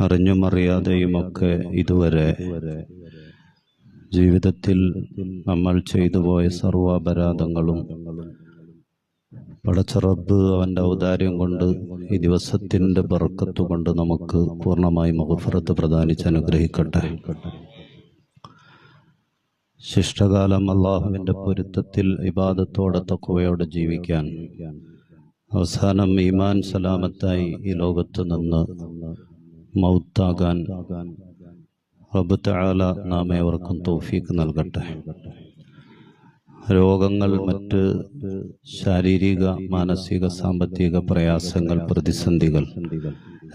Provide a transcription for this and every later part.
അറിഞ്ഞും അറിയാതെയുമൊക്കെ ഇതുവരെ ജീവിതത്തിൽ നമ്മൾ ചെയ്തു പോയ സർവാപരാധങ്ങളും പടച്ചറബ് അവന്റെ ഔദാര്യം കൊണ്ട് ഈ ദിവസത്തിന്റെ ബർക്കത്ത് കൊണ്ട് നമുക്ക് പൂർണമായി മഹഫറത്ത് പ്രദാനിച്ച് അനുഗ്രഹിക്കട്ടെ. ശിഷ്ടകാലം അള്ളാഹുവിന്റെ പൊരുത്തത്തിൽ ഇബാദത്തോടെ തക്കുവയോടെ ജീവിക്കാൻ. അവസാനം ഈമാൻ സലാമത്തായി ഈ ലോകത്ത് നിന്ന് മൗത്താകാൻ റബ്ബ് തആല നാം ഏവർക്കും തൗഫീക്ക് നൽകട്ടെ. രോഗങ്ങൾ മറ്റ് ശാരീരിക മാനസിക സാമ്പത്തിക പ്രയാസങ്ങൾ പ്രതിസന്ധികൾ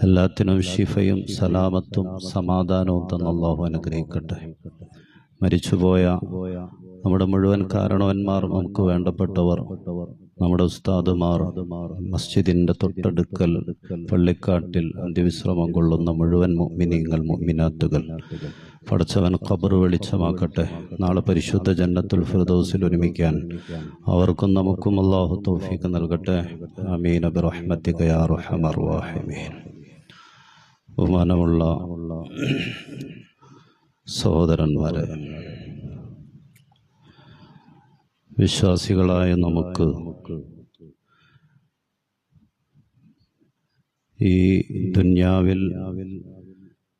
എല്ലാത്തിനും ഷിഫയും സലാമത്തും സമാധാനവും തന്ന അള്ളാഹു അനുഗ്രഹിക്കട്ടെ. മരിച്ചുപോയ നമ്മുടെ മുഴുവൻ കാരണവന്മാർ നമുക്ക് വേണ്ടപ്പെട്ടവർ നമ്മുടെ ഉസ്താദുമാർ മസ്ജിദിന്റെ തൊട്ടടുക്കൽ പള്ളിക്കാട്ടിൽ അന്ത്യവിശ്രമം കൊള്ളുന്ന മുഴുവൻ മിനിങ്ങൾ മിനാത്തുകൾ പഠിച്ചവൻ ഖബർ വെളിച്ചമാക്കട്ടെ. നാളെ പരിശുദ്ധ ജന്നത്തുൽ ഫിർദൗസിൽ ഒരുമിക്കാൻ അവർക്കും നമുക്കും അള്ളാഹു തൗഫീഖ് നൽകട്ടെ. അമീൻ ബിറഹ്മത്തിക യാ അർഹമർ റഹീമീൻ. ബഹുമാനമുള്ള സഹോദരന്മാരെ വിശ്വാസികളായ നമുക്ക് ഈ ദുന്യാവിൽ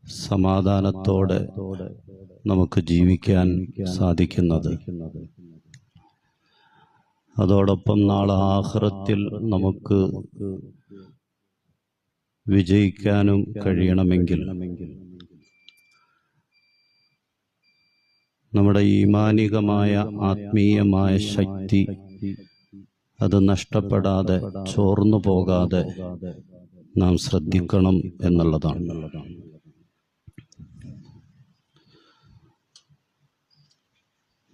സമാധാനത്തോടെ നമുക്ക് ജീവിക്കാൻ സാധിക്കുന്നത്. അതോടൊപ്പം നാളെ ആഹ്റത്തിൽ നമുക്ക് വിജയിക്കാനും കഴിയണമെങ്കിൽ നമ്മുടെ ഈമാനികമായ ആത്മീയമായ ശക്തി അത് നഷ്ടപ്പെടാതെ ചോർന്നു പോകാതെ നാം ശ്രദ്ധിക്കണം എന്നുള്ളതാണ്.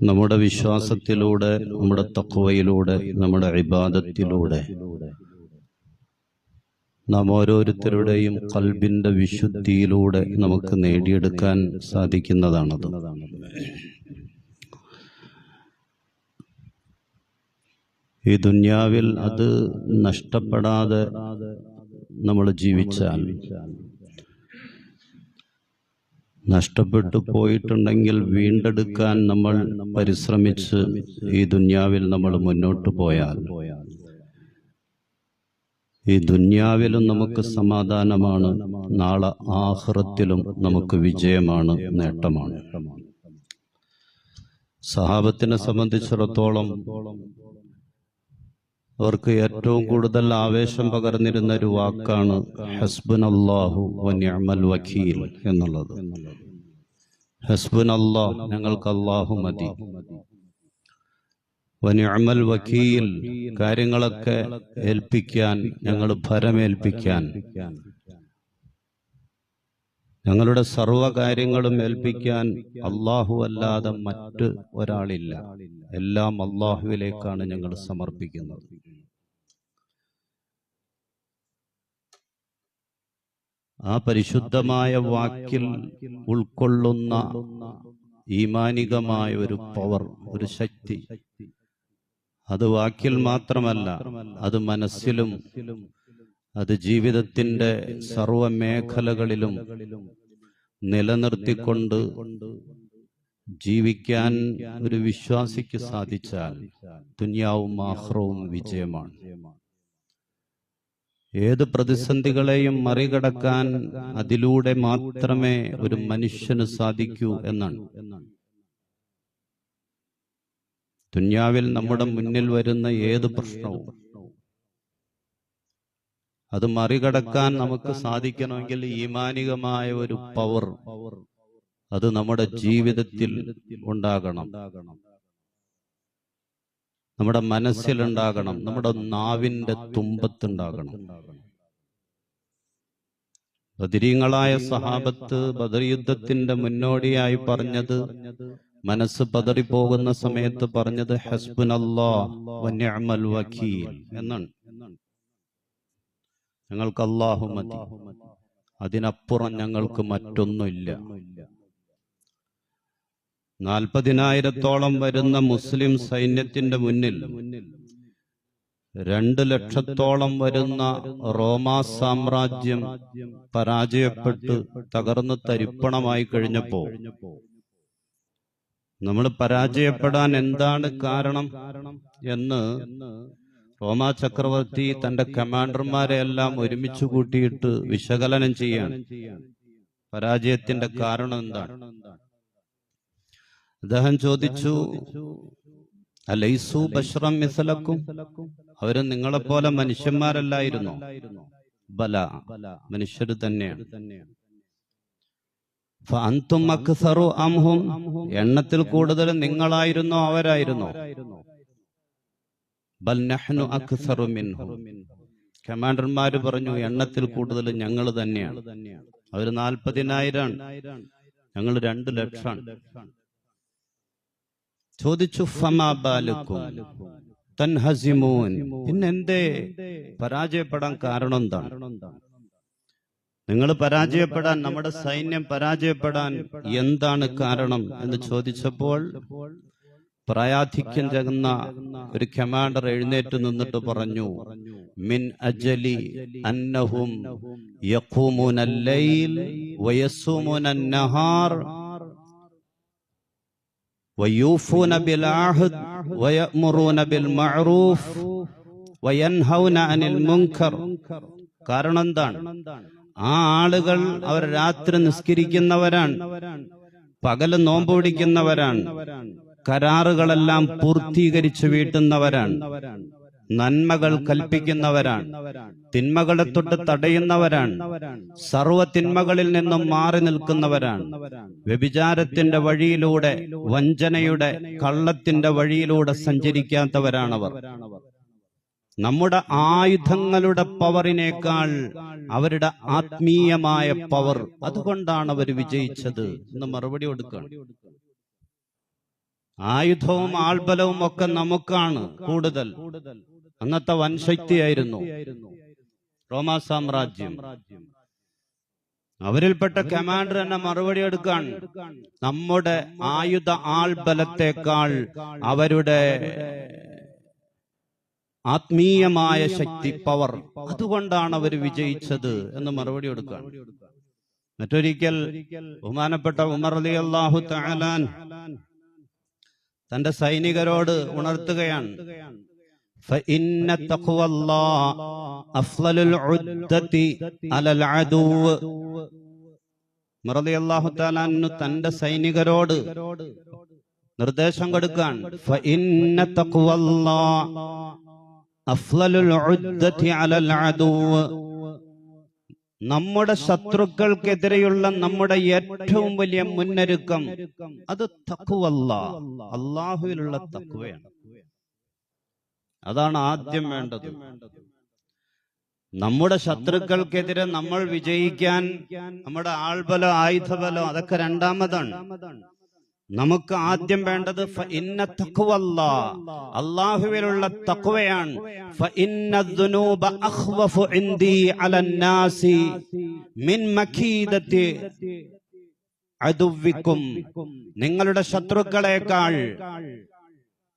നമ്മുടെ വിശ്വാസത്തിലൂടെ നമ്മുടെ തക്വയിലൂടെ നമ്മുടെ ഇബാദത്തിലൂടെ നാം ഓരോരുത്തരുടെയും കൽബിന്റെ വിശുദ്ധിയിലൂടെ നമുക്ക് നേടിയെടുക്കാൻ സാധിക്കുന്നതാണത്. ഈ ദുന്യാവിൽ അത് നഷ്ടപ്പെടാതെ നമ്മൾ ജീവിച്ചാൽ നഷ്ടപ്പെട്ടു പോയിട്ടുണ്ടെങ്കിൽ വീണ്ടെടുക്കാൻ നമ്മൾ പരിശ്രമിച്ച് ഈ ദുന്യാവിൽ നമ്മൾ മുന്നോട്ട് പോയാൽ ഈ ദുന്യാവിലും നമുക്ക് സമാധാനമാണ് നാളെ ആഹ്റത്തിലും നമുക്ക് വിജയമാണ് നേട്ടമാണ്. സഹാബത്തിനെ സംബന്ധിച്ചിടത്തോളം അവർക്ക് ഏറ്റവും കൂടുതൽ ആവേശം പകർന്നിരുന്ന ഒരു വാക്കാണ് ഹസ്ബുൻ അള്ളാഹു വനിഅമൽ വക്കീൽ എന്നുള്ളത്. ഹസ്ബുൻ അള്ളാഹ് ഞങ്ങൾക്ക് അള്ളാഹു മതി. വനിഅമൽ വക്കീൽ കാര്യങ്ങളൊക്കെ ഏൽപ്പിക്കാൻ ഞങ്ങൾ ഭരമേൽപ്പിക്കാൻ. ഞങ്ങളുടെ സർവ കാര്യങ്ങളും ഏൽപ്പിക്കാൻ അള്ളാഹു അല്ലാതെ മറ്റ് ഒരാളില്ല. എല്ലാം അള്ളാഹുവിലേക്കാണ് ഞങ്ങൾ സമർപ്പിക്കുന്നത്. ആ പരിശുദ്ധമായ വാക്കിൽ ഉൾക്കൊള്ളുന്ന ഈമാനികമായ ഒരു പവർ ഒരു ശക്തി. അത് വാക്കിൽ മാത്രമല്ല അത് മനസ്സിലും അത് ജീവിതത്തിന്റെ സർവ മേഖലകളിലും നിലനിർത്തിക്കൊണ്ട് ജീവിക്കാൻ ഒരു വിശ്വാസിക്ക് സാധിച്ചാൽ തുന്യാവും ആഹ്റവും വിജയമാണ്. ഏത് പ്രതിസന്ധികളെയും മറികടക്കാൻ അതിലൂടെ മാത്രമേ ഒരു മനുഷ്യന് സാധിക്കൂ എന്നാണ്. ദുന്യാവിൽ നമ്മുടെ മുന്നിൽ വരുന്ന ഏത് പ്രശ്നവും അത് മറികടക്കാൻ നമുക്ക് സാധിക്കണമെങ്കിൽ ഈമാനികമായ ഒരു പവർ അത് നമ്മുടെ ജീവിതത്തിൽ ഉണ്ടാകണം. നമ്മുടെ മനസ്സിലുണ്ടാകണം നമ്മുടെ നാവിന്റെ തുമ്പത്തുണ്ടാകണം. ബദരീങ്ങളായ സഹാബത്ത് ബദർ യുദ്ധത്തിന്റെ മുന്നോടിയായി പറഞ്ഞത് മനസ്സ് പതറിപ്പോകുന്ന സമയത്ത് പറഞ്ഞത് ഹസ്ബുൻ അള്ളാഹ് വക്കീൽ എന്നാണ്. ഞങ്ങൾക്ക് അള്ളാഹു മതി. അതിനപ്പുറം ഞങ്ങൾക്ക് മറ്റൊന്നുമില്ല. നാൽപ്പതിനായിരത്തോളം വരുന്ന മുസ്ലിം സൈന്യത്തിന്റെ മുന്നിൽ രണ്ട് ലക്ഷത്തോളം വരുന്ന റോമാ സാമ്രാജ്യം പരാജയപ്പെട്ട് തകർന്ന് തരിപ്പണമായി കഴിഞ്ഞപ്പോ നമ്മൾ പരാജയപ്പെടാൻ എന്താണ് കാരണം എന്ന് റോമാ ചക്രവർത്തി തന്റെ കമാൻഡർമാരെ എല്ലാം ഒരുമിച്ച് കൂട്ടിയിട്ട് വിശകലനം ചെയ്യാണ്. പരാജയത്തിന്റെ കാരണം എന്താണ്? അദ്ദേഹം ചോദിച്ചു അലൈസു ബഷ്റം മിസലക്കും? അവർ നിങ്ങളെപ്പോലെ മനുഷ്യന്മാരല്ലായിരുന്നു? ബല മനുഷ്യര് തന്നെയാണ്. അംഹും? എണ്ണത്തിൽ കൂടുതൽ നിങ്ങളായിരുന്നോ അവരായിരുന്നോ? ബൽ നഹ്നു അക്സറു കമാൻഡർമാര് പറഞ്ഞു എണ്ണത്തിൽ കൂടുതൽ ഞങ്ങൾ തന്നെയാണ്. അവർ നാൽപ്പതിനായിരം ഞങ്ങൾ രണ്ട് ലക്ഷമാണ് ചോദിച്ചു ഫമാ ബാലുക്കും? തൻഹസിമൂൻ. പിന്നെന്തേ? പരാജയപ്പെടാൻ കാരണം എന്താണ്? നിങ്ങൾ പരാജയപ്പെടാൻ നമ്മുടെ സൈന്യം പരാജയപ്പെടാൻ എന്താണ് കാരണം എന്ന് ചോദിച്ചപ്പോൾ പ്രായാധിക്യം ചെന്ന ഒരു കമാൻഡർ എഴുന്നേറ്റ് നിന്നിട്ട് പറഞ്ഞു മിൻ അജലി അന്നഹും യഖൂമുന ലൈൽ വയസ്സുമുന നഹാർ ويوفون بالعهد ويأمرون بالمعروف وينهون عن المنكر കാരണം എന്താണ് ആ ആളുകൾ അവർ രാത്രി നിസ്കരിക്കുന്നവരാണ്. പകൽ നോമ്പ് പിടിക്കുന്നവരാണ്. കരാറുകളെല്ലാം പൂർത്തീകരിച്ചു വീട്ടുന്നവരാണ്. നന്മകൾ കൽപ്പിക്കുന്നവരാണ്. തിന്മകളെ തൊട്ട് തടയുന്നവരാണ്. സർവ തിന്മകളിൽ നിന്നും മാറി നിൽക്കുന്നവരാണ്. വ്യഭിചാരത്തിന്റെ വഴിയിലൂടെ വഞ്ചനയുടെ കള്ളത്തിന്റെ വഴിയിലൂടെ സഞ്ചരിക്കാത്തവരാണവർ. നമ്മുടെ ആയുധങ്ങളുടെ പവറിനേക്കാൾ അവരുടെ ആത്മീയമായ പവർ അതുകൊണ്ടാണ് അവർ വിജയിച്ചത് എന്ന് മറുപടി കൊടുക്കുകയാണ്. ആയുധവും ആൾബലവും ഒക്കെ നമുക്കാണ് കൂടുതൽ. അന്നത്തെ വൻശക്തിയായിരുന്നു റോമാ സാമ്രാജ്യം. അവരിൽപ്പെട്ട കമാൻഡർ എന്നെ മറുപടി എടുക്കാൻ നമ്മുടെ ആയുധ ആൾബലത്തെക്കാൾ അവരുടെ ആത്മീയമായ ശക്തി പവർ. അതുകൊണ്ടാണ് അവർ വിജയിച്ചത് എന്ന് മറുപടി കൊടുക്കുകയാണ് മറ്റൊരിക്കൽ ബഹുമാനപ്പെട്ട ഉമർ അലി അള്ളാഹു തആലാൻ തന്റെ സൈനികരോട് ഉണർത്തുകയാണ്. തന്റെ സൈനികരോട് നിർദ്ദേശം കൊടുക്കാൻ. അഫ്ലലുൽ അലൽ അദുവ് നമ്മുടെ ശത്രുക്കൾക്കെതിരെയുള്ള നമ്മുടെ ഏറ്റവും വലിയ മുന്നൊരുക്കം അത് തക്കുവല്ല അള്ളാഹുവിലുള്ള തക്കുവയാണ് അതാണ് ആദ്യം വേണ്ടത്. നമ്മുടെ ശത്രുക്കൾക്കെതിരെ നമ്മൾ വിജയിക്കാൻ നമ്മുടെ ആൾബലോ ആയുധബലോ അതൊക്കെ രണ്ടാമതാണ്. നമുക്ക് ആദ്യം വേണ്ടത് ഇന്ന മിൻ മഖീദത്തി അദുവിക്കും നിങ്ങളുടെ ശത്രുക്കളെക്കാൾ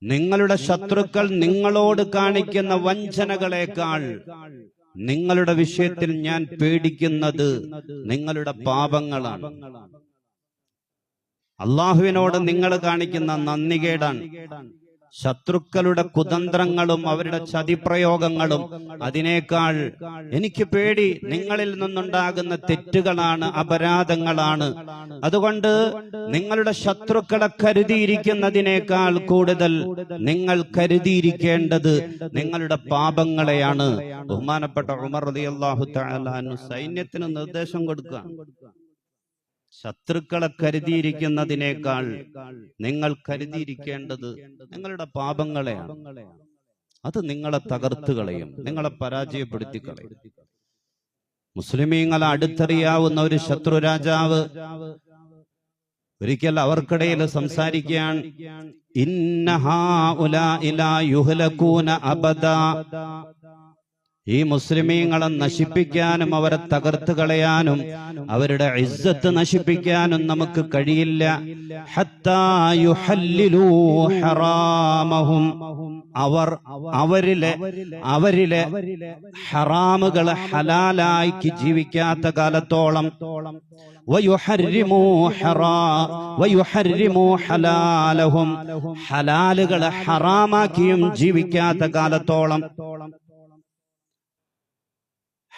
നിങ്ങളുടെ ശത്രുക്കൾ നിങ്ങളോട് കാണിക്കുന്ന വഞ്ചനകളെക്കാൾ നിങ്ങളുടെ വിഷയത്തിൽ ഞാൻ പേടിക്കുന്നത് നിങ്ങളുടെ പാപങ്ങളാണ്. അള്ളാഹുവിനോട് നിങ്ങൾ കാണിക്കുന്ന നന്ദികേടാണ്. ശത്രുക്കളുടെ കുതന്ത്രങ്ങളും അവരുടെ ചതിപ്രയോഗങ്ങളും അതിനേക്കാൾ എനിക്ക് പേടി നിങ്ങളിൽ നിന്നുണ്ടാകുന്ന തെറ്റുകളാണ് അപരാധങ്ങളാണ്. അതുകൊണ്ട് നിങ്ങളുടെ ശത്രുക്കളെ കരുതിയിരിക്കുന്നതിനേക്കാൾ കൂടുതൽ നിങ്ങൾ കരുതിയിരിക്കേണ്ടത് നിങ്ങളുടെ പാപങ്ങളെയാണ്. ബഹുമാനപ്പെട്ട ഉമർ റളിയല്ലാഹു തആല സൈന്യത്തിന് നിർദ്ദേശം കൊടുക്കുക. ശത്രുക്കളെ കരുതിയിരിക്കുന്നതിനേക്കാൾ നിങ്ങൾ കരുതിയിരിക്കേണ്ടത് നിങ്ങളുടെ പാപങ്ങളെയാണ്. അത് നിങ്ങളെ തകർത്ത് കളയും നിങ്ങളെ പരാജയപ്പെടുത്തി കളയും മുസ്ലിമീങ്ങളെ അടുത്തറിയാവുന്ന ഒരു ശത്രു രാജാവ് ഒരിക്കൽ അവർക്കിടയിൽ സംസാരിക്കാൻ അബദാ ഈ മുസ്ലിമീങ്ങളെ നശിപ്പിക്കാനും അവരെ തകർത്ത് കളയാനും അവരുടെ ഇസ്സത്ത് നശിപ്പിക്കാനും നമുക്ക് കഴിയില്ല. അവർ അവരിലെ അവരിലെ ഹറാമുകൾ ഹലാലാക്കി ജീവിക്കാത്ത കാലത്തോളം. ഹലാലുകളെ ഹറാമാക്കിയും ജീവിക്കാത്ത കാലത്തോളം.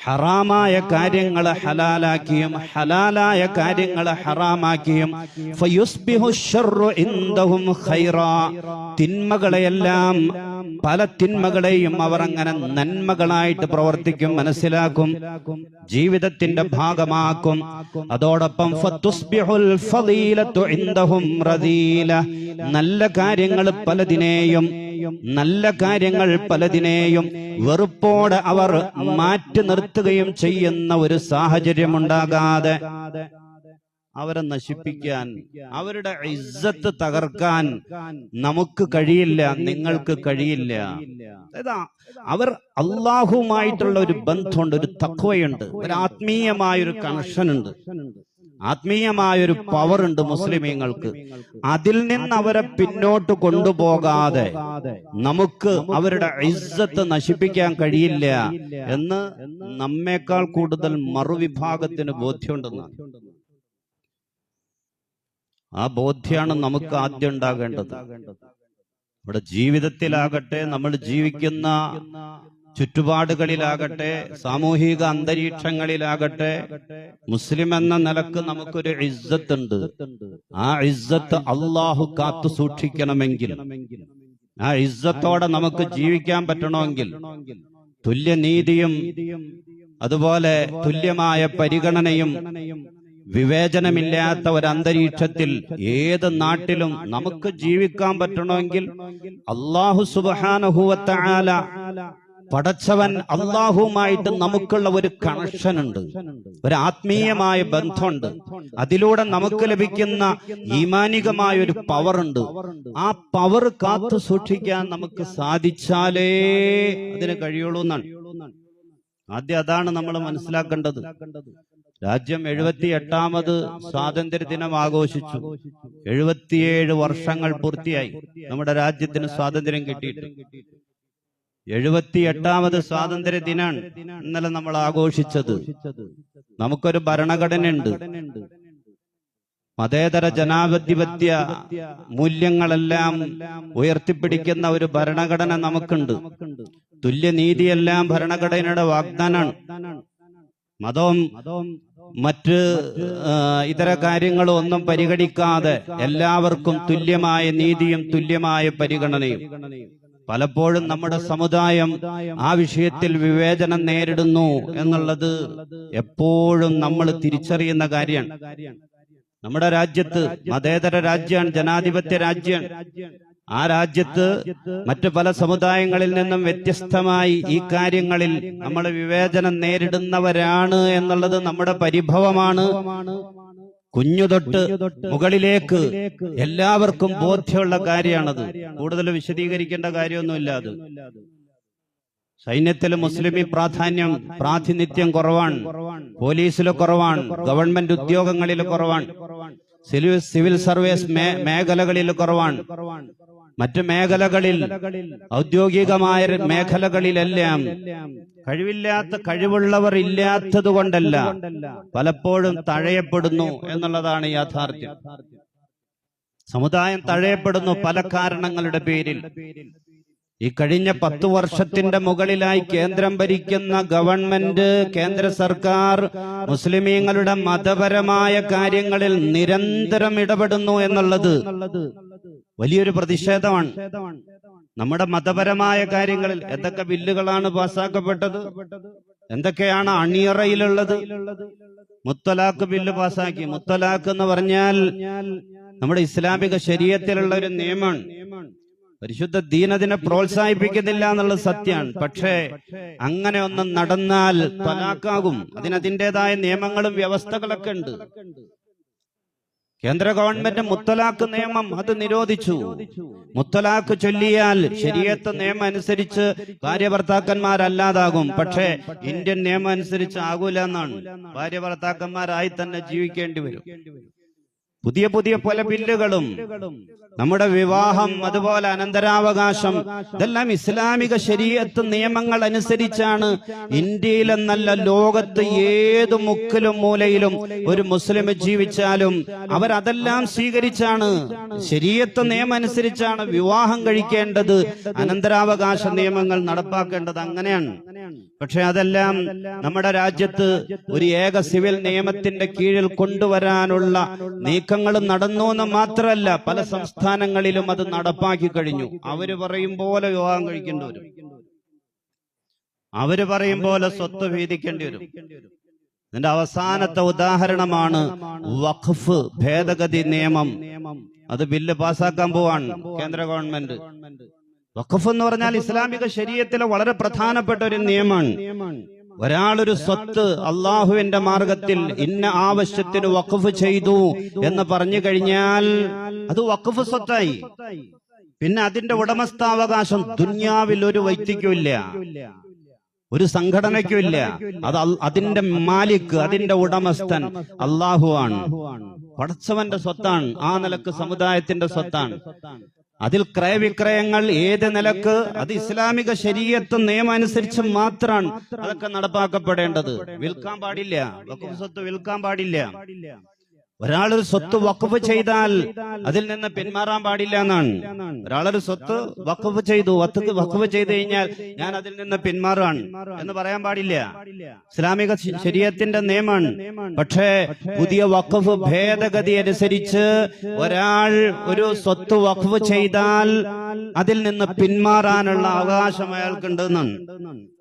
ഹറാമായ കാര്യങ്ങൾ ഹലാലാക്കിയും ഹലാലായ കാര്യങ്ങൾ ഹറാമാക്കിയും. തിന്മകളെയെല്ലാം പല തിന്മകളെയും അവർ അങ്ങനെ നന്മകളായിട്ട് പ്രവർത്തിക്കും മനസ്സിലാക്കും ജീവിതത്തിന്റെ ഭാഗമാക്കും. അതോടൊപ്പം നല്ല കാര്യങ്ങൾ പലതിനെയും നല്ല കാര്യങ്ങൾ പലതിനെയും വെറുപ്പോടെ അവർ മാറ്റി നിർത്തുകയും ചെയ്യുന്ന ഒരു സാഹചര്യം ഉണ്ടാകാതെ അവരെ നശിപ്പിക്കാൻ അവരുടെ ഇജ്ജത്ത് തകർക്കാൻ നമുക്ക് കഴിയില്ല നിങ്ങൾക്ക് കഴിയില്ല. അതായത് അവർ അള്ളാഹുമായിട്ടുള്ള ഒരു ബന്ധമുണ്ട് ഒരു തക്വയുണ്ട് ഒരു ആത്മീയമായ ഒരു കണക്ഷൻ ഉണ്ട്. ആത്മീയമായ ഒരു പവർ ഉണ്ട് മുസ്ലിമീങ്ങൾക്ക്. അതിൽ നിന്ന് അവരെ പിന്നോട്ട് കൊണ്ടുപോകാതെ നമുക്ക് അവരുടെ ഇസ്സത്ത് നശിപ്പിക്കാൻ കഴിയില്ല എന്ന് നമ്മേക്കാൾ കൂടുതൽ മറുവിഭാഗത്തിന് ബോധ്യമുണ്ടെന്ന് ആ ബോധ്യമാണ് നമുക്ക് ആദ്യം ഉണ്ടാകേണ്ടത്. നമ്മുടെ ജീവിതത്തിലാകട്ടെ നമ്മൾ ജീവിക്കുന്ന ചുറ്റുപാടുകളിലാകട്ടെ സാമൂഹിക അന്തരീക്ഷങ്ങളിലാകട്ടെ മുസ്ലിം എന്ന നിലയ്ക്ക് നമുക്കൊരു ഇസ്സത്ത് ഉണ്ട് ആ ഇസ്സത്ത് അള്ളാഹു കാത്തു സൂക്ഷിക്കണമെങ്കിൽ ആ ഇസ്സത്തോടെ നമുക്ക് ജീവിക്കാൻ പറ്റണമെങ്കിൽ തുല്യനീതിയും അതുപോലെ തുല്യമായ പരിഗണനയും വിവേചനമില്ലാത്ത ഒരു അന്തരീക്ഷത്തിൽ ഏത് നാട്ടിലും നമുക്ക് ജീവിക്കാൻ പറ്റണമെങ്കിൽ അള്ളാഹു സുബാനഹുവത്താല പടച്ചവൻ അള്ളാഹുമായിട്ട് നമുക്കുള്ള ഒരു കണക്ഷൻ ഉണ്ട്. ഒരു ആത്മീയമായ ബന്ധമുണ്ട്. അതിലൂടെ നമുക്ക് ലഭിക്കുന്ന ഈമാനികമായ ഒരു പവർ ഉണ്ട്. ആ പവർ കാത്തു സൂക്ഷിക്കാൻ നമുക്ക് സാധിച്ചാലേ അതിന് കഴിയുള്ളൂ എന്നാണ്. ആദ്യം അതാണ് നമ്മൾ മനസ്സിലാക്കേണ്ടത്. രാജ്യം എഴുപത്തി എട്ടാമത് സ്വാതന്ത്ര്യ ദിനം ആഘോഷിച്ചു. എഴുപത്തിയേഴ് വർഷങ്ങൾ പൂർത്തിയായി. നമ്മുടെ രാജ്യത്തിന് സ്വാതന്ത്ര്യം കിട്ടിയിട്ട്. എഴുപത്തി എട്ടാമത് സ്വാതന്ത്ര്യ ദിനാണ് ഇന്നലെ നമ്മൾ ആഘോഷിച്ചത്. നമുക്കൊരു ഭരണഘടനയുണ്ട്. മതേതര ജനാധിപത്യ മൂല്യങ്ങളെല്ലാം ഉയർത്തിപ്പിടിക്കുന്ന ഒരു ഭരണഘടന നമുക്കുണ്ട്. തുല്യനീതിയെല്ലാം ഭരണഘടനയുടെ വാഗ്ദാനമാണ് മതവും മറ്റ് ഇതര കാര്യങ്ങളും ഒന്നും പരിഗണിക്കാതെ എല്ലാവർക്കും തുല്യമായ നീതിയും തുല്യമായ പരിഗണനയും. പലപ്പോഴും നമ്മുടെ സമുദായം ആ വിഷയത്തിൽ വിവേചനം നേരിടുന്നു എന്നുള്ളത് എപ്പോഴും നമ്മൾ തിരിച്ചറിയുന്ന കാര്യമാണ്. നമ്മുടെ രാജ്യത്ത് മതേതര രാജ്യമാണ് ജനാധിപത്യ രാജ്യമാണ് ആ രാജ്യത്ത് മറ്റു പല സമുദായങ്ങളിൽ നിന്നും വ്യത്യസ്തമായി ഈ കാര്യങ്ങളിൽ നമ്മൾ വിവേചനം നേരിടുന്നവരാണ് എന്നുള്ളത് നമ്മുടെ പരിഭവമാണ്. കുഞ്ഞു തൊട്ട് മുകളിലേക്ക് എല്ലാവർക്കും ബോധ്യമുള്ള കാര്യമാണത്. കൂടുതൽ വിശദീകരിക്കേണ്ട കാര്യമൊന്നുമില്ല അത്. സൈന്യത്തിൽ മുസ്ലിമി പ്രാധാന്യം പ്രാതിനിധ്യം കുറവാണ്. പോലീസിൽ കുറവാണ്. ഗവൺമെന്റ് ഉദ്യോഗങ്ങളിൽ കുറവാണ്. സിവിൽ സർവീസ് മേഖലകളിൽ കുറവാണ്. മറ്റു മേഖലകളിൽ ഔദ്യോഗികമായ മേഖലകളിലെല്ലാം കഴിവില്ലാത്ത കഴിവുള്ളവർ ഇല്ലാത്തത് കൊണ്ടല്ല പലപ്പോഴും തഴയപ്പെടുന്നു എന്നുള്ളതാണ് യാഥാർത്ഥ്യം. സമുദായം തഴയപ്പെടുന്നു പല കാരണങ്ങളുടെ പേരിൽ. ഈ കഴിഞ്ഞ പത്ത് വർഷത്തിന്റെ മുകളിലായി കേന്ദ്രം ഭരിക്കുന്ന ഗവൺമെന്റ് കേന്ദ്ര സർക്കാർ മുസ്ലിമീങ്ങളുടെ മതപരമായ കാര്യങ്ങളിൽ നിരന്തരം ഇടപെടുന്നു എന്നുള്ളത് വലിയൊരു പ്രതിഷേധമാണ്. നമ്മുടെ മതപരമായ കാര്യങ്ങളിൽ എന്തൊക്കെ ബില്ലുകളാണ് പാസ്സാക്കപ്പെട്ടത് എന്തൊക്കെയാണ് അണിയറയിലുള്ളത്? മുത്തലാഖ് ബില്ല് പാസ്സാക്കി മുത്തലാഖ് എന്ന് പറഞ്ഞാൽ നമ്മുടെ ഇസ്ലാമിക ശരീരത്തിലുള്ള ഒരു നിയമമാണ്. പരിശുദ്ധ ദീൻ അതിനെ പ്രോത്സാഹിപ്പിക്കുന്നില്ല എന്നുള്ളത് സത്യമാണ്. പക്ഷേ അങ്ങനെ ഒന്നും നടന്നാൽ തലാക്കാകും അതിനതിന്റെതായ നിയമങ്ങളും വ്യവസ്ഥകളൊക്കെ ഉണ്ട്. കേന്ദ്ര ഗവൺമെന്റ് മുത്തലാഖ് നിയമം അത് നിരോധിച്ചു. മുത്തലാഖ് ചൊല്ലിയാൽ ശരിയത്ത് നിയമം അനുസരിച്ച് ഭാര്യ ഭർത്താക്കന്മാരല്ലാതാകും പക്ഷേ ഇന്ത്യൻ നിയമം അനുസരിച്ച് ആകൂല എന്നാണ് ഭാര്യ ഭർത്താക്കന്മാരായി തന്നെ ജീവിക്കേണ്ടി വരും. പുതിയ പുതിയ പല ബില്ലുകളും നമ്മുടെ വിവാഹം അതുപോലെ അനന്തരാവകാശം ഇതെല്ലാം ഇസ്ലാമിക ശരീരത്ത് നിയമങ്ങൾ അനുസരിച്ചാണ് ഇന്ത്യയിലെന്നല്ല ലോകത്ത് ഏത് മുക്കിലും മൂലയിലും ഒരു മുസ്ലിം ജീവിച്ചാലും അവരതെല്ലാം സ്വീകരിച്ചാണ്. ശരീരത്ത് നിയമം അനുസരിച്ചാണ് വിവാഹം കഴിക്കേണ്ടത്. അനന്തരാവകാശ നിയമങ്ങൾ നടപ്പാക്കേണ്ടത് അങ്ങനെയാണ്. പക്ഷെ അതെല്ലാം നമ്മുടെ രാജ്യത്ത് ഒരു ഏക സിവിൽ നിയമത്തിന്റെ കീഴിൽ കൊണ്ടുവരാനുള്ള നീക്കങ്ങൾ നടന്നു എന്ന് മാത്രമല്ല പല സംസ്ഥാനങ്ങളിലും അത് നടപ്പാക്കി കഴിഞ്ഞു. അവർ പറയും പോലെ വിവാഹം കഴിക്കേണ്ടി വരും. അവർ പറയും പോലെ സ്വത്ത് വീതിക്കേണ്ടി വരും. ഇതിന്റെ അവസാനത്തെ ഉദാഹരണമാണ് വഖഫ് ഭേദഗതി നിയമം. അത് ബില്ല് പാസാക്കാൻ പോവാണ് കേന്ദ്ര ഗവൺമെന്റ്. വഖഫ് എന്ന് പറഞ്ഞാൽ ഇസ്ലാമിക ശരീരത്തിലെ വളരെ പ്രധാനപ്പെട്ട ഒരു നിയമമാണ്. ഒരാളൊരു സ്വത്ത് അള്ളാഹുവിന്റെ മാർഗത്തിൽ ഇന്ന ആവശ്യത്തിന് വഖഫ് ചെയ്തു എന്ന് പറഞ്ഞു കഴിഞ്ഞാൽ അത് വഖഫ് സ്വത്തായി. പിന്നെ അതിന്റെ ഉടമസ്ഥാവകാശം ദുന്യാവിൽ ഒരു വ്യക്തിക്കുമില്ല ഒരു സംഘടനയ്ക്കും ഇല്ല. അത് അതിന്റെ മാലിക് അതിന്റെ ഉടമസ്ഥൻ അള്ളാഹുവാണ് പടച്ചവന്റെ സ്വത്താണ്. ആ നിലയ്ക്ക് സമുദായത്തിന്റെ സ്വത്താണ്. അതിൽ ക്രയവിക്രയങ്ങൾ ഏത് നിലയ്ക്ക് അത് ഇസ്ലാമിക ശരീരത്ത് നിയമം അനുസരിച്ച് മാത്രമാണ് അതൊക്കെ നടപ്പാക്കപ്പെടേണ്ടത്. വിൽക്കാൻ പാടില്ല. വിൽക്കാൻ പാടില്ല. ഒരാളൊരു സ്വത്ത് വഖഫ് ചെയ്താൽ അതിൽ നിന്ന് പിന്മാറാൻ പാടില്ല എന്നാണ്. ഒരാളൊരു സ്വത്ത് വഖഫ് ചെയ്തു വത്തക്ക് വഖഫ് ചെയ്തു കഴിഞ്ഞാൽ ഞാൻ അതിൽ നിന്ന് പിന്മാറാണ് എന്ന് പറയാൻ പാടില്ല. ഇസ്ലാമിക ശരീരത്തിന്റെ നിയമമാണ്. പക്ഷേ പുതിയ വഖഫ് ഭേദഗതി അനുസരിച്ച് ഒരാൾ ഒരു സ്വത്ത് വഖഫ് ചെയ്താൽ അതിൽ നിന്ന് പിന്മാറാനുള്ള അവകാശം അയാൾക്കുണ്ട് എന്നാണ്.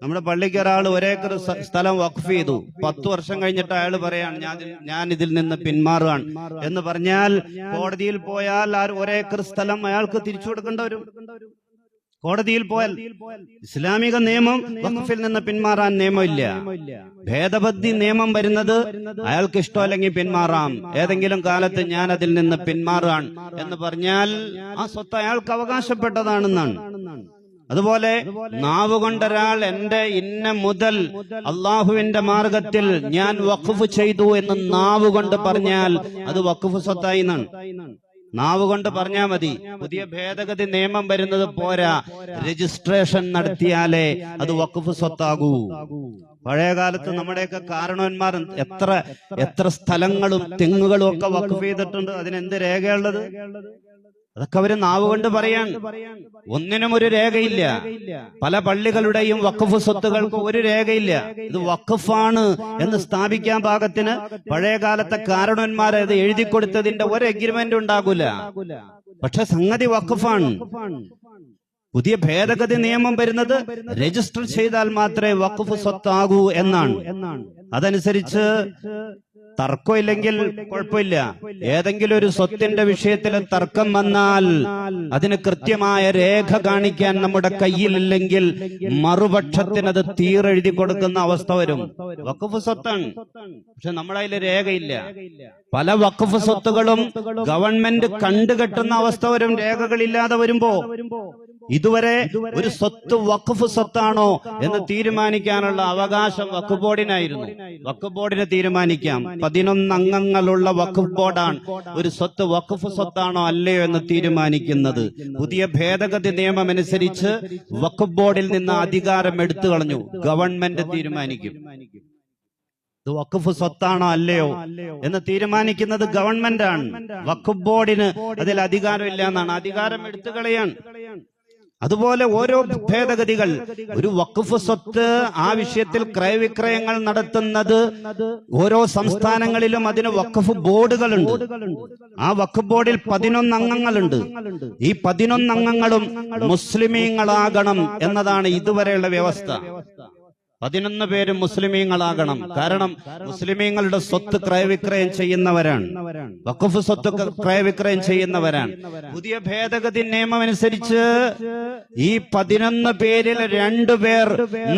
നമ്മുടെ പള്ളിക്ക് ഒരാൾ ഒരേക്കർ സ്ഥലം വഖഫ് ചെയ്തു. പത്ത് വർഷം കഴിഞ്ഞിട്ട് അയാൾ പറയാണ് ഞാൻ ഇതിൽ- ഞാൻ ഇതിൽ നിന്ന് പിന്മാറുകയാണ് എന്ന് പറഞ്ഞാൽ കോടതിയിൽ പോയാൽ ആ ഒരേക്കർ സ്ഥലം അയാൾക്ക് തിരിച്ചു കൊടുക്കേണ്ട വരും. കോടതിയിൽ പോയാൽ ഇസ്ലാമിക നിയമം വഖഫിൽ നിന്ന് പിന്മാറാൻ നിയമമില്ല. ഭേദബദ്ധി നിയമം വരുന്നത് അയാൾക്ക് ഇഷ്ടമല്ലെങ്കിൽ പിന്മാറാം. ഏതെങ്കിലും കാലത്ത് ഞാൻ അതിൽ നിന്ന് പിന്മാറാൻ എന്ന് പറഞ്ഞാൽ ആ സ്വത്ത് അയാൾക്ക് അവകാശപ്പെട്ടതാണെന്നാണ്. അതുപോലെ നാവ് കൊണ്ടൊരാൾ എന്റെ ഇന്ന മുതൽ അള്ളാഹുവിന്റെ മാർഗത്തിൽ ഞാൻ വഖഫ് ചെയ്തു എന്ന് നാവ് കൊണ്ട് പറഞ്ഞാൽ അത് വഖഫ് സ്വത്തായി എന്നാണ് നാവ് കൊണ്ട് പറഞ്ഞാ മതി. പുതിയ ഭേദഗതി നിയമം വരുന്നത് പോരാ. രജിസ്ട്രേഷൻ നടത്തിയാലേ അത് വഖഫ് സ്വത്താകൂ. പഴയ കാലത്ത് നമ്മുടെയൊക്കെ കാരണവന്മാർ എത്ര എത്ര സ്ഥലങ്ങളും തെങ്ങുകളും ഒക്കെ വഖഫ് ചെയ്തിട്ടുണ്ട്. അതിനെന്ത് രേഖയുള്ളത്? അതൊക്കെ അവർ നാവ് കൊണ്ട് പറയാൻ. ഒന്നിനും ഒരു രേഖയില്ല. പല പള്ളികളുടെയും വഖഫ് സ്വത്തുകൾക്ക് ഒരു രേഖയില്ല. ഇത് വഖഫാണ് എന്ന് സ്ഥാപിക്കാൻ പാകത്തിന് പഴയകാലത്തെ കാലത്തെ കാരണവന്മാരെ ഇത് എഴുതി കൊടുത്തതിന്റെ ഒരു എഗ്രിമെന്റ് ഉണ്ടാകൂല. പക്ഷെ സംഗതി വഖഫാണ്. പുതിയ ഭേദഗതി നിയമം വരുന്നത് രജിസ്റ്റർ ചെയ്താൽ മാത്രമേ വഖഫ് സ്വത്താകൂ എന്നാണ്. അതനുസരിച്ച് തർക്കമില്ലെങ്കിൽ കുഴപ്പമില്ല. ഏതെങ്കിലും ഒരു സ്വത്തിന്റെ വിഷയത്തിൽ തർക്കം വന്നാൽ അതിന് കൃത്യമായ രേഖ കാണിക്കാൻ നമ്മുടെ കയ്യിലില്ലെങ്കിൽ മറുപക്ഷത്തിന് അത് തീരെഴുതി കൊടുക്കുന്ന അവസ്ഥ വരും. വഖഫ് സ്വത്താണ്. പക്ഷെ നമ്മളതിൽ രേഖയില്ല. പല വഖഫ് സ്വത്തുകളും ഗവൺമെന്റ് കണ്ടുകെട്ടുന്ന അവസ്ഥ വരും. രേഖകളില്ലാതെ വരുമ്പോ ഇതുവരെ ഒരു സ്വത്ത് വഖഫ് സ്വത്താണോ എന്ന് തീരുമാനിക്കാനുള്ള അവകാശം വഖഫ് ബോർഡിനായിരുന്നു. വഖഫ് ബോർഡിനെ തീരുമാനിക്കാം. പതിനൊന്ന് അംഗങ്ങളുള്ള വഖഫ് ബോർഡാണ്. ഒരു സ്വത്ത് വഖഫ് സ്വത്താണോ അല്ലയോ എന്ന് തീരുമാനിക്കുന്നത്. പുതിയ ഭേദഗതി നിയമം അനുസരിച്ച് വഖഫ് ബോർഡിൽ നിന്ന് അധികാരം എടുത്തു കളഞ്ഞു. ഗവൺമെന്റ് തീരുമാനിക്കും. ഇത് വഖഫ് സ്വത്താണോ അല്ലയോ എന്ന് തീരുമാനിക്കുന്നത് ഗവൺമെന്റ് ആണ് വഖഫ് ബോർഡിന് അതിൽ അധികാരമില്ല എന്നാണ്. അധികാരം എടുത്തു കളയാൻ അതുപോലെ ഓരോ ഭേദഗതികൾ. ഒരു വഖഫ് സ്വത്ത് ആ വിഷയത്തിൽ ക്രയവിക്രയങ്ങൾ നടത്തുന്നത് ഓരോ സംസ്ഥാനങ്ങളിലും അതിന് വഖഫ് ബോർഡുകളുണ്ട്. ആ വഖഫ് ബോർഡിൽ പതിനൊന്ന് അംഗങ്ങളുണ്ട്. ഈ പതിനൊന്ന് അംഗങ്ങളും മുസ്ലിമീങ്ങളാകണം എന്നതാണ് ഇതുവരെയുള്ള വ്യവസ്ഥ. പതിനൊന്ന് പേരും മുസ്ലിമീങ്ങളാകണം. കാരണം മുസ്ലിമീങ്ങളുടെ സ്വത്ത് ക്രയവിക്രയം ചെയ്യുന്നവരാണ്. വഖഫ് സ്വത്ത് ക്രയവിക്രയം ചെയ്യുന്നവരാണ്. പുതിയ ഭേദഗതി നിയമം അനുസരിച്ച് ഈ പതിനൊന്ന് പേരിൽ രണ്ടു പേർ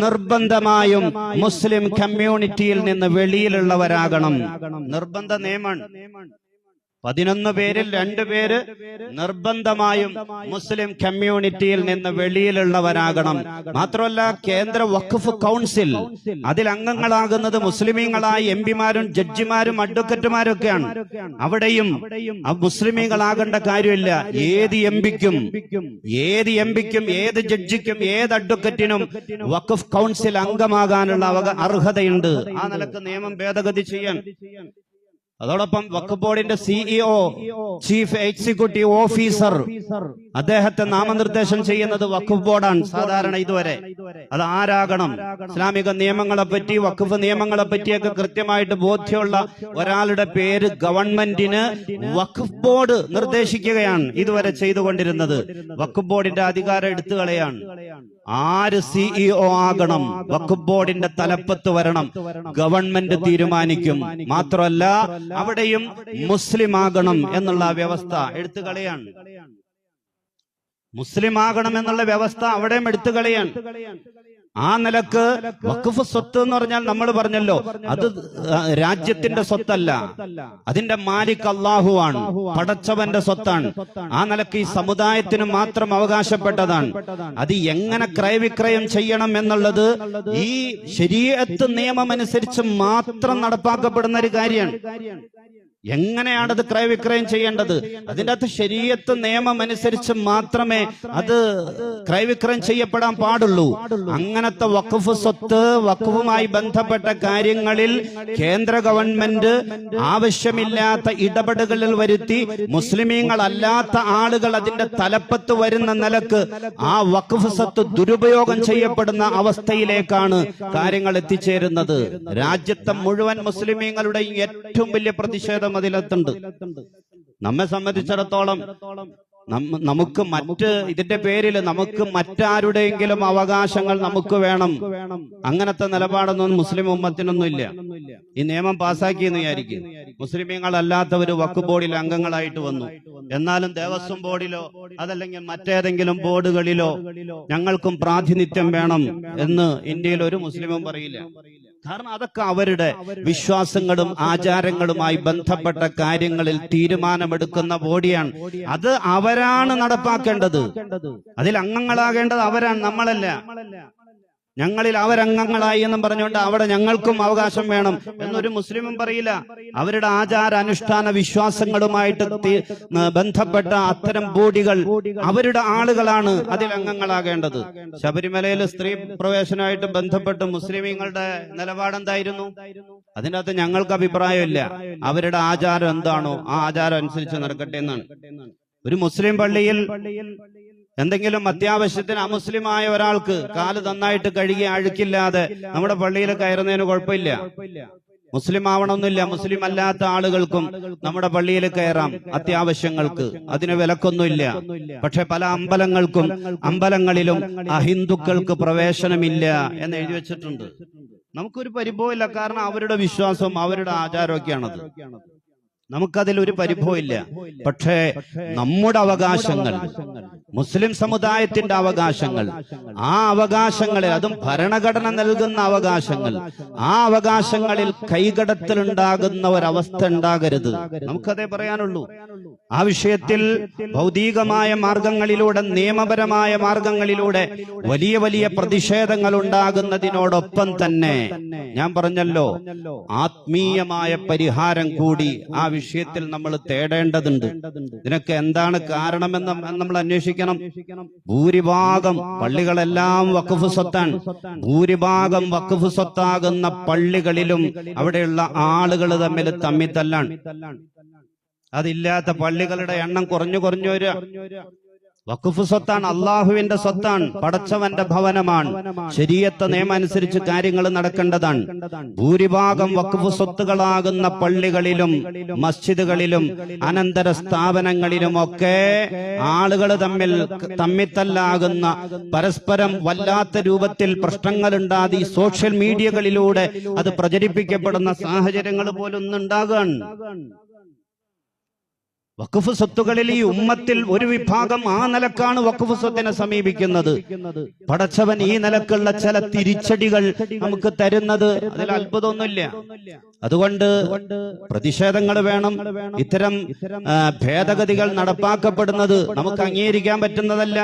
നിർബന്ധമായും മുസ്ലിം കമ്മ്യൂണിറ്റിയിൽ നിന്ന് വെളിയിലുള്ളവരാകണം. നിർബന്ധ നിയമമാണ്. പതിനൊന്ന് പേരിൽ രണ്ടു പേര് നിർബന്ധമായും മുസ്ലിം കമ്മ്യൂണിറ്റിയിൽ നിന്ന് വെളിയിലുള്ളവരാകണം. മാത്രമല്ല കേന്ദ്ര വഖഫ് കൗൺസിൽ അതിൽ അംഗങ്ങളാകുന്നത് മുസ്ലിമീങ്ങളായ എം പിമാരും ജഡ്ജിമാരും അഡ്വക്കറ്റുമാരും ഒക്കെയാണ്. അവിടെയും മുസ്ലിമീങ്ങളാകേണ്ട കാര്യമില്ല. ഏത് എം പിക്കും ഏത് എം പിക്കും ഏത് ജഡ്ജിക്കും ഏത് അഡ്വക്കറ്റിനും വഖഫ് കൗൺസിൽ അംഗമാകാനുള്ള അർഹതയുണ്ട്. ആ നിലയ്ക്ക് നിയമം ഭേദഗതി ചെയ്യാൻ. അതോടൊപ്പം വഖഫ് ബോർഡിന്റെ സിഇഒ ചീഫ് എക്സിക്യൂട്ടീവ് ഓഫീസർ അദ്ദേഹത്തെ നാമനിർദ്ദേശം ചെയ്യുന്നത് വഖഫ് ബോർഡാണ്. സാധാരണ ഇതുവരെ. അത് ആരാകണം? ഇസ്ലാമിക നിയമങ്ങളെ പറ്റി വഖഫ് നിയമങ്ങളെ പറ്റിയൊക്കെ കൃത്യമായിട്ട് ബോധ്യമുള്ള ഒരാളുടെ പേര് ഗവൺമെന്റിന് വഖഫ് ബോർഡ് നിർദ്ദേശിക്കുകയാണ് ഇതുവരെ ചെയ്തുകൊണ്ടിരുന്നത്. വഖഫ് ബോർഡിന്റെ അധികാരം എടുത്തു കളയാണ് ആര് സിഇഒ ആകണം? വഖഫ് ബോർഡിന്റെ തലപ്പത്ത് വരണം. ഗവൺമെന്റ് തീരുമാനിക്കും. മാത്രമല്ല അവിടെയും മുസ്ലിം ആകണം എന്നുള്ള വ്യവസ്ഥ എടുത്തു കളയാണ് മുസ്ലിം ആകണമെന്നുള്ള വ്യവസ്ഥ അവിടെ എടുത്തു കളയാണ്. ആ നിലയ്ക്ക് വഖഫ് സ്വത്ത് എന്ന് പറഞ്ഞാൽ നമ്മൾ പറഞ്ഞല്ലോ അത് രാജ്യത്തിന്റെ സ്വത്തല്ല. അതിന്റെ മാലിക് അള്ളാഹു ആണ് പടച്ചവന്റെ സ്വത്താണ്. ആ നിലയ്ക്ക് ഈ സമുദായത്തിന് മാത്രം അവകാശപ്പെട്ടതാണ്. അത് എങ്ങനെ ക്രയവിക്രയം ചെയ്യണം എന്നുള്ളത് ഈ ശരീരത്ത് നിയമമനുസരിച്ച് മാത്രം നടപ്പാക്കപ്പെടുന്ന ഒരു കാര്യമാണ്. എങ്ങനെയാണ് അത് ക്രയവിക്രയം ചെയ്യേണ്ടത്? അതിന്റെ അകത്ത് ശരീരത്ത് നിയമം അനുസരിച്ച് മാത്രമേ അത് ക്രയവിക്രയം ചെയ്യപ്പെടാൻ പാടുള്ളൂ. അങ്ങനത്തെ വഖഫ് സ്വത്ത് വഖഫുമായി ബന്ധപ്പെട്ട കാര്യങ്ങളിൽ കേന്ദ്ര ഗവൺമെന്റ് ആവശ്യമില്ലാത്ത ഇടപെടലുകളിൽ വരുത്തി മുസ്ലിമീങ്ങളല്ലാത്ത ആളുകൾ അതിന്റെ തലപ്പത്ത് വരുന്ന നിലയ്ക്ക് ആ വഖഫ് സ്വത്ത് ദുരുപയോഗം ചെയ്യപ്പെടുന്ന അവസ്ഥയിലേക്കാണ് കാര്യങ്ങൾ എത്തിച്ചേരുന്നത്. രാജ്യത്തെ മുഴുവൻ മുസ്ലിമീങ്ങളുടെയും ഏറ്റവും വലിയ പ്രതിഷേധം അതിലെത്തുണ്ട് നമ്മെ സംബന്ധിച്ചിടത്തോളം നമുക്ക് മറ്റ് ഇതിന്റെ പേരിൽ നമുക്ക് മറ്റാരുടെയെങ്കിലും അവകാശങ്ങൾ നമുക്ക് വേണം. അങ്ങനത്തെ നിലപാടൊന്നും മുസ്ലിം ഉമ്മത്തിനൊന്നും ഇല്ല ഈ നിയമം പാസ്സാക്കിയെന്ന് വിചാരിക്കും. മുസ്ലിമീങ്ങളല്ലാത്തവർ വക്ക് ബോർഡിൽ അംഗങ്ങളായിട്ട് വന്നു. എന്നാലും ദേവസ്വം ബോർഡിലോ അതല്ലെങ്കിൽ മറ്റേതെങ്കിലും ബോർഡുകളിലോ ഞങ്ങൾക്കും പ്രാതിനിധ്യം വേണം എന്ന് ഇന്ത്യയിൽ ഒരു മുസ്ലിമും പറയില്ല. കാരണം അതൊക്കെ അവരുടെ വിശ്വാസങ്ങളും ആചാരങ്ങളുമായി ബന്ധപ്പെട്ട കാര്യങ്ങളിൽ തീരുമാനമെടുക്കുന്ന ബോഡിയാണ്. അത് അവരാണ് നടപ്പാക്കേണ്ടത്. അതിൽ അംഗങ്ങളാകേണ്ടത് അവരാണ് നമ്മളല്ല. ഞങ്ങളിൽ അവരംഗങ്ങളായി എന്നും പറഞ്ഞുകൊണ്ട് അവിടെ ഞങ്ങൾക്കും അവകാശം വേണം എന്നൊരു മുസ്ലിമും പറയില്ല. അവരുടെ ആചാര അനുഷ്ഠാന വിശ്വാസങ്ങളുമായിട്ട് ബന്ധപ്പെട്ട അത്തരം ബോഡികൾ അവരുടെ ആളുകളാണ് അതിൽ അംഗങ്ങളാകേണ്ടത്. ശബരിമലയിൽ സ്ത്രീ പ്രവേശനമായിട്ട് ബന്ധപ്പെട്ട് മുസ്ലിമീങ്ങളുടെ നിലപാടെന്തായിരുന്നു? അതിന്റെ അകത്ത് ഞങ്ങൾക്ക് അഭിപ്രായമില്ല. അവരുടെ ആചാരം എന്താണോ ആ ആചാരം അനുസരിച്ച് നടക്കട്ടെ എന്നാണ്. ഒരു മുസ്ലിം പള്ളിയിൽ എന്തെങ്കിലും അത്യാവശ്യത്തിന് അമുസ്ലിമായ ഒരാൾക്ക് കാൽ നന്നായിട്ട് കഴുകി അഴുക്കില്ലാതെ നമ്മുടെ പള്ളിയിൽ കയറുന്നതിന് കുഴപ്പമില്ല. മുസ്ലിം ആവണമെന്നില്ല മുസ്ലിം അല്ലാത്ത ആളുകൾക്കും നമ്മുടെ പള്ളിയിൽ കയറാം. അത്യാവശ്യങ്ങൾക്ക് അതിന് വിലക്കൊന്നുമില്ല. പക്ഷെ പല അമ്പലങ്ങൾക്കും അമ്പലങ്ങളിലും അഹിന്ദുക്കൾക്ക് പ്രവേശനമില്ല എന്ന് എഴുതി വെച്ചിട്ടുണ്ട്. നമുക്കൊരു പരിഭവമില്ല. കാരണം അവരുടെ വിശ്വാസം അവരുടെ ആചാരമൊക്കെയാണത്. നമുക്കതിൽ ഒരു പരിഭവമില്ല. പക്ഷേ നമ്മുടെ അവകാശങ്ങൾ മുസ്ലിം സമുദായത്തിന്റെ അവകാശങ്ങൾ. ആ അവകാശങ്ങളെ അതും ഭരണഘടന നൽകുന്ന അവകാശങ്ങൾ. ആ അവകാശങ്ങളിൽ കൈകടത്തലുണ്ടാകുന്ന ഒരവസ്ഥ ഉണ്ടാകരുത്. നമുക്കതേ പറയാനുള്ളൂ. ആ വിഷയത്തിൽ ഭൗതികമായ മാർഗങ്ങളിലൂടെ നിയമപരമായ മാർഗങ്ങളിലൂടെ വലിയ വലിയ പ്രതിഷേധങ്ങൾ ഉണ്ടാകുന്നതിനോടൊപ്പം തന്നെ ഞാൻ പറഞ്ഞല്ലോ ആത്മീയമായ പരിഹാരം കൂടി ആ വിഷയത്തിൽ നമ്മൾ തേടേണ്ടതുണ്ട്. ഇതിനൊക്കെ എന്താണ് കാരണമെന്ന് നമ്മൾ അന്വേഷിക്കണം. ഭൂരിഭാഗം പള്ളികളെല്ലാം വഖഫ് സ്വത്താണ്. ഭൂരിഭാഗം വഖഫ് സ്വത്താകുന്ന പള്ളികളിലും അവിടെയുള്ള ആളുകൾ തമ്മിൽ തമ്മിത്തല്ലാണ് അതില്ലാത്ത പള്ളികളുടെ എണ്ണം കുറഞ്ഞു കുറഞ്ഞു വരിക. വഖഫ് സ്വത്താണ് അള്ളാഹുവിന്റെ സ്വത്താണ് പടച്ചവന്റെ ഭവനമാണ്. ശരീരത്തെ നിയമം അനുസരിച്ച് കാര്യങ്ങൾ നടക്കേണ്ടതാണ്. ഭൂരിഭാഗം വഖഫ് സ്വത്തുകളാകുന്ന പള്ളികളിലും മസ്ജിദുകളിലും അനന്തര സ്ഥാപനങ്ങളിലും ഒക്കെ ആളുകൾ തമ്മിൽ തമ്മിത്തല്ലാകുന്ന പരസ്പരം വല്ലാത്ത രൂപത്തിൽ പ്രശ്നങ്ങൾ ഉണ്ടാതി സോഷ്യൽ മീഡിയകളിലൂടെ അത് പ്രചരിപ്പിക്കപ്പെടുന്ന സാഹചര്യങ്ങൾ പോലും വഖഫ് സ്വത്തുകളിൽ ഈ ഉമ്മത്തിൽ ഒരു വിഭാഗം ആ നിലക്കാണ് വഖഫ് സ്വത്തിനെ സമീപിക്കുന്നത്. പടച്ചവൻ ഈ നിലക്കുള്ള ചില തിരിച്ചടികൾ നമുക്ക് തരുന്നത് അതിൽ അത്ഭുതമൊന്നുമില്ല. അതുകൊണ്ട് പ്രതിഷേധങ്ങൾ വേണം. ഇത്തരം ഭേദഗതികൾ നടപ്പാക്കപ്പെടുന്നത് നമുക്ക് അംഗീകരിക്കാൻ പറ്റുന്നതല്ല.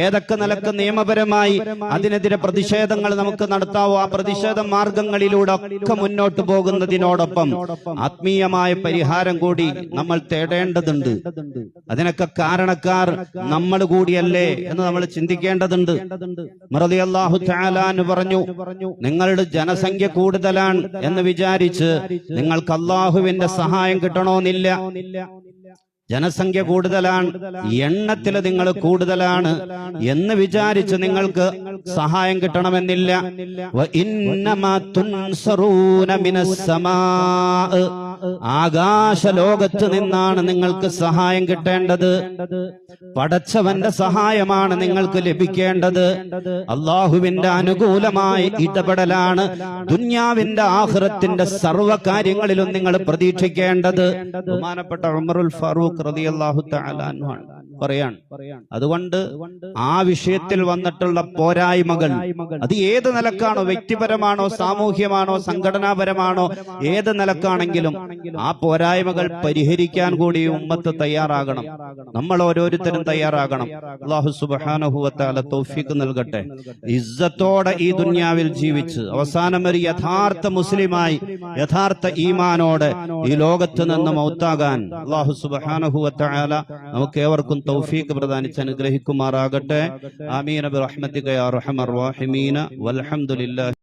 ഏതൊക്കെ നിലയ്ക്ക് നിയമപരമായി അതിനെതിരെ പ്രതിഷേധങ്ങൾ നമുക്ക് നടത്താവോ ആ പ്രതിഷേധ മാർഗങ്ങളിലൂടെ ഒക്കെ മുന്നോട്ട് പോകുന്നതിനോടൊപ്പം ആത്മീയമായ പരിഹാരം കൂടി നമ്മൾ തേടേണ്ടതുണ്ട് അതിനൊക്കെ കാരണക്കാർ നമ്മൾ കൂടിയല്ലേ എന്ന് നമ്മൾ ചിന്തിക്കേണ്ടതുണ്ട്. മൃതി അള്ളാഹു ചാലാന്ന് പറഞ്ഞു നിങ്ങളുടെ ജനസംഖ്യ കൂടുതലാണ് എന്ന് വിചാരിച്ച് നിങ്ങൾക്ക് അള്ളാഹുവിന്റെ സഹായം കിട്ടണമെന്നില്ല ജനസംഖ്യ കൂടുതലാണ് എണ്ണത്തിൽ നിങ്ങൾ കൂടുതലാണ് എന്ന് വിചാരിച്ച് നിങ്ങൾക്ക് സഹായം കിട്ടണമെന്നില്ല. ആകാശ ലോകത്ത് നിന്നാണ് നിങ്ങൾക്ക് സഹായം കിട്ടേണ്ടത്. പടച്ചവന്റെ സഹായമാണ് നിങ്ങൾക്ക് ലഭിക്കേണ്ടത്. അള്ളാഹുവിന്റെ അനുകൂലമായ ഇടപെടലാണ് ദുന്യാവിന്റെ ആഹ്റത്തിന്റെ സർവ കാര്യങ്ങളിലും നിങ്ങൾ പ്രതീക്ഷിക്കേണ്ടത്. ബഹുമാനപ്പെട്ട ഉമറുൽ ഫാറൂഖ് തആല അൻഹു ആണ്. പറയാണ്. അതുകൊണ്ട് ആ വിഷയത്തിൽ വന്നിട്ടുള്ള പോരായ്മകൾ അത് ഏത് നിലക്കാണോ? വ്യക്തിപരമാണോ? സാമൂഹ്യമാണോ? സംഘടനാപരമാണോ? ഏത് നിലക്കാണെങ്കിലും ആ പോരായ്മകൾ പരിഹരിക്കാൻ കൂടി ഉമ്മത്ത് തയ്യാറാകണം. നമ്മൾ ഓരോരുത്തരും തയ്യാറാകണം. അള്ളാഹു സുബാനഹുവത്താല തോഫിക്ക് നൽകട്ടെ. ഇസ്സത്തോടെ ഈ ദുന്യാവിൽ ജീവിച്ച് അവസാനം ഒരു യഥാർത്ഥ മുസ്ലിമായി യഥാർത്ഥ ഈമാനോടെ ഈ ലോകത്ത് നിന്ന് മൗത്താകാൻ അള്ളാഹു സുബാനഹുവത്താല നമുക്ക് ഏവർക്കും തൗഫീഖ് പ്രദാനിച്ച് അനുഗ്രഹിക്കുമാറാകട്ടെ. ആമീന ബിറഹ്മതിക യാ അർഹമർ റഹീമീന. വൽഹംദുലില്ലാഹി